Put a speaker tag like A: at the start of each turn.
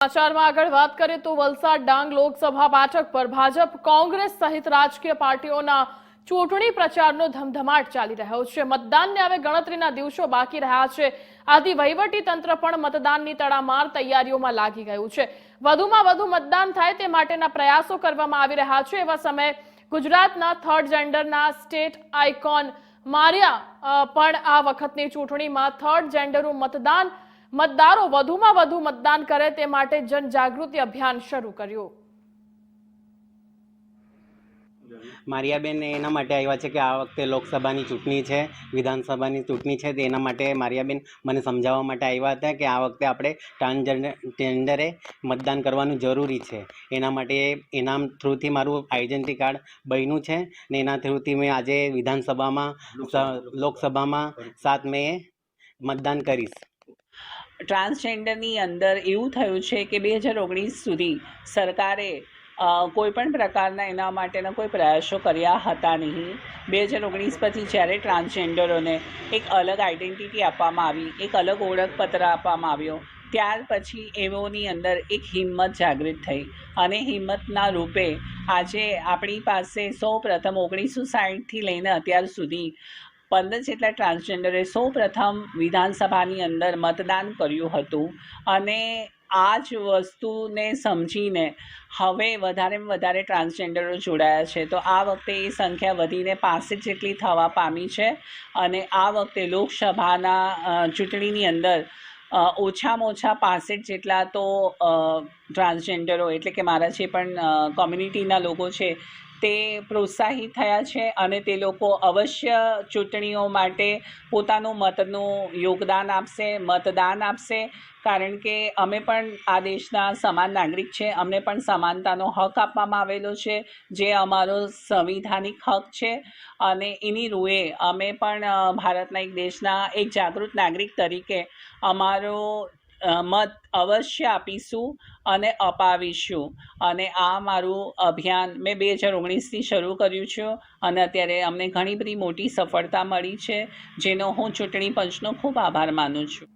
A: સમાચારમાં આગળ વાત કરીએ તો વલસાડ ડાંગ લોકસભા બેઠક પર ભાજપ કોંગ્રેસ સહિત રાજકીય પાર્ટીઓના ચૂંટણી પ્રચારનો ધમધમાટ ચાલી રહ્યો છે. મતદાનને હવે ગણતરીના દિવસો બાકી રહ્યા છે. આથી વહીવટી તંત્ર પણ મતદાનની તડામાર તૈયારીઓમાં લાગી ગયું છે. વધુમાં વધુ મતદાન થાય તે માટેના પ્રયાસો કરવામાં આવી રહ્યા છે. એવા સમયે ગુજરાતના થર્ડ જેન્ડરના સ્ટેટ આઇકોન મારિયા પણ આ વખતની ચૂંટણીમાં થર્ડ જેન્ડરનું મતદાન મતદારો વધુમાં વધુ મતદાન કરે તે માટે જનજાગૃતિ અભિયાન શરૂ કર્યું.
B: મારિયાબેન એના માટે આવ્યા છે કે આ વખતે લોકસભાની ચૂંટણી છે વિધાનસભાની ચૂંટણી છે તે એના માટે મારિયાબેન મને સમજાવવા માટે આવ્યા હતા કે આ વખતે આપણે ટ્રાન્સજેન્ડર ટેન્ડરે મતદાન કરવાનું જરૂરી છે. એના માટે એના થ્રુથી મારું આઈડેન્ટિટી કાર્ડ બન્યું છે ને એના થ્રુથી મેં આજે વિધાનસભામાં લોકસભામાં સાત મેએ મતદાન કરીશ.
C: ટ્રાન્સજેન્ડરની અંદર એવું થયું છે કે બે હજાર ઓગણીસ સુધી સરકારે કોઈપણ કોઈ પણ પ્રકારના એના માટેના કોઈ પ્રયાસો કર્યા હતા નહીં. બે હજાર ઓગણીસ પછી જ્યારે ટ્રાન્સજેન્ડરોને એક અલગ આઈડેન્ટિટી આપવામાં આવી, એક અલગ ઓળખપત્ર આપવામાં આવ્યો, ત્યાર પછી એઓની અંદર એક હિંમત જાગૃત થઈ. અને હિંમતના રૂપે આજે આપણી પાસે સૌ પ્રથમ ઓગણીસો સાઠથી લઈને અત્યાર સુધી પંદર જેટલા ટ્રાન્સજેન્ડરે સૌ પ્રથમ વિધાનસભાની અંદર મતદાન કર્યું હતું અને આ જ વસ્તુને સમજીને હવે વધારેમાં વધારે ટ્રાન્સજેન્ડરો જોડાયા છે. તો આ વખતે એ સંખ્યા વધીને પાસઠ જેટલી થવા પામી છે અને આ વખતે લોકસભાના ચૂંટણીની અંદર ઓછામાં ઓછા પાસઠ જેટલા તો ટ્રાન્સજેન્ડરો એટલે કે મારા જે પણ કોમ્યુનિટીના લોકો છે, તે પ્રોત્સાહિત થયા છે અને તે લોકો અવશ્ય ચૂંટણીઓ માટે પોતાનું મતનું યોગદાન આપશે, મતદાન આપશે. કારણ કે અમે પણ આ દેશના સમાન નાગરિક છે, અમને પણ સમાનતાનો હક આપવામાં આવેલો છે, જે અમારો સંવિધાનિક હક છે. અને એની રૂએ અમે પણ ભારતના એક દેશના એક જાગૃત નાગરિક તરીકે અમારો મત અવશ્ય આપીશું અને અપાવીશું. અને આ મારું અભિયાન મેં બે હજાર ઓગણીસથી શરૂ કર્યું છે અને અત્યારે અમને ઘણી બધી મોટી સફળતા મળી છે, જેનો હું ચૂંટણી પંચનો ખૂબ આભાર માનું છું.